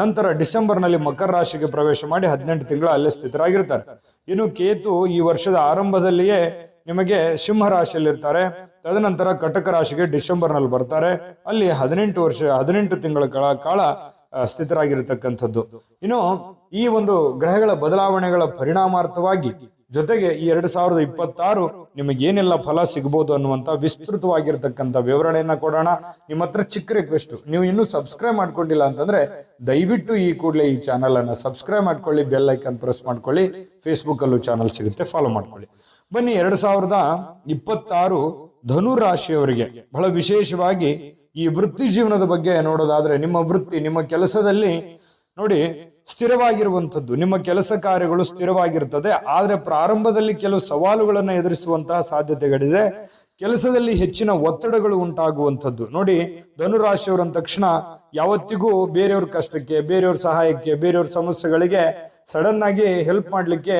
ನಂತರ ಡಿಸೆಂಬರ್ನಲ್ಲಿ ಮಕರ ರಾಶಿಗೆ ಪ್ರವೇಶ ಮಾಡಿ ಹದಿನೆಂಟು ತಿಂಗಳು ಅಲ್ಲೇ ಸ್ಥಿತರಾಗಿರ್ತಾರೆ. ಇನ್ನು ಕೇತು ಈ ವರ್ಷದ ಆರಂಭದಲ್ಲಿಯೇ ನಿಮಗೆ ಸಿಂಹ ರಾಶಿಯಲ್ಲಿರ್ತಾರೆ. ತದನಂತರ ಕಟಕ ರಾಶಿಗೆ ಡಿಸೆಂಬರ್ನಲ್ಲಿ ಬರ್ತಾರೆ. ಅಲ್ಲಿ ಹದಿನೆಂಟು ವರ್ಷ, ಹದಿನೆಂಟು ತಿಂಗಳ ಕಾಲ ಸ್ಥಿತರಾಗಿರ್ತಕ್ಕಂಥದ್ದು. ಇನ್ನು ಈ ಒಂದು ಗ್ರಹಗಳ ಬದಲಾವಣೆಗಳ ಪರಿಣಾಮಾರ್ಥವಾಗಿ ಜೊತೆಗೆ ಈ ಎರಡು ಸಾವಿರದ ಇಪ್ಪತ್ತಾರು ನಿಮಗೆ ಏನೆಲ್ಲ ಫಲ ಸಿಗಬಹುದು ಅನ್ನುವಂತ ವಿಸ್ತೃತವಾಗಿರ್ತಕ್ಕಂಥ ವಿವರಣೆಯನ್ನ ಕೊಡೋಣ. ನಿಮ್ಮ ಹತ್ರ ಚಿಕ್ಕ ರಿಕ್ವೆಸ್ಟ್ ನೀವು ಇನ್ನೂ ಸಬ್ಸ್ಕ್ರೈಬ್ ಮಾಡ್ಕೊಂಡಿಲ್ಲ ಅಂತಂದ್ರೆ ದಯವಿಟ್ಟು ಈ ಕೂಡಲೇ ಈ ಚಾನಲ್ ಅನ್ನ ಸಬ್ಸ್ಕ್ರೈಬ್ ಮಾಡ್ಕೊಳ್ಳಿ, ಬೆಲ್ ಐಕನ್ ಪ್ರೆಸ್ ಮಾಡ್ಕೊಳ್ಳಿ ಫೇಸ್ಬುಕ್ ಅಲ್ಲೂ ಚಾನಲ್ ಸಿಗುತ್ತೆ ಫಾಲೋ ಮಾಡ್ಕೊಳ್ಳಿ. ಬನ್ನಿ, ಎರಡು ಸಾವಿರದ ಇಪ್ಪತ್ತಾರು ಧನು ರಾಶಿಯವರಿಗೆ ಬಹಳ ವಿಶೇಷವಾಗಿ ಈ ವೃತ್ತಿ ಜೀವನದ ಬಗ್ಗೆ ನೋಡೋದಾದ್ರೆ ನಿಮ್ಮ ವೃತ್ತಿ, ನಿಮ್ಮ ಕೆಲಸದಲ್ಲಿ ನೋಡಿ, ಸ್ಥಿರವಾಗಿರುವಂಥದ್ದು. ನಿಮ್ಮ ಕೆಲಸ ಕಾರ್ಯಗಳು ಸ್ಥಿರವಾಗಿರುತ್ತದೆ ಆದರೆ ಪ್ರಾರಂಭದಲ್ಲಿ ಕೆಲವು ಸವಾಲುಗಳನ್ನು ಎದುರಿಸುವಂತಹ ಸಾಧ್ಯತೆಗಳಿದೆ. ಕೆಲಸದಲ್ಲಿ ಹೆಚ್ಚಿನ ಒತ್ತಡಗಳು ಉಂಟಾಗುವಂಥದ್ದು. ನೋಡಿ ಧನುರಾಶಿಯವರು ಅಂದ ತಕ್ಷಣ ಯಾವತ್ತಿಗೂ ಬೇರೆಯವ್ರ ಕಷ್ಟಕ್ಕೆ, ಬೇರೆಯವ್ರ ಸಹಾಯಕ್ಕೆ, ಬೇರೆಯವ್ರ ಸಮಸ್ಯೆಗಳಿಗೆ ಸಡನ್ ಆಗಿ ಹೆಲ್ಪ್ ಮಾಡಲಿಕ್ಕೆ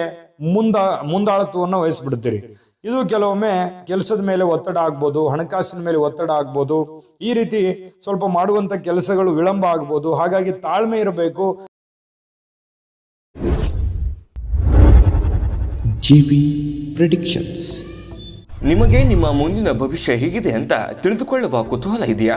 ಮುಂದ, ಮುಂದಾಳತ್ವವನ್ನು ವಹಿಸ್ಬಿಡ್ತೀರಿ. ಇದು ಕೆಲವೊಮ್ಮೆ ಕೆಲಸದ ಮೇಲೆ ಒತ್ತಡ ಆಗ್ಬೋದು ಹಣಕಾಸಿನ ಮೇಲೆ ಒತ್ತಡ ಆಗ್ಬೋದು. ಈ ರೀತಿ ಸ್ವಲ್ಪ ಮಾಡುವಂತ ಕೆಲಸಗಳು ವಿಳಂಬ ಆಗ್ಬೋದು. ಹಾಗಾಗಿ ತಾಳ್ಮೆ ಇರಬೇಕು. GB predictions. ನಿಮಗೆ ನಿಮ್ಮ ಮುಂದಿನ ಭವಿಷ್ಯ ಹೇಗಿದೆ ಅಂತ ತಿಳಿದುಕೊಳ್ಳುವ ಕುತೂಹಲ ಇದೆಯಾ?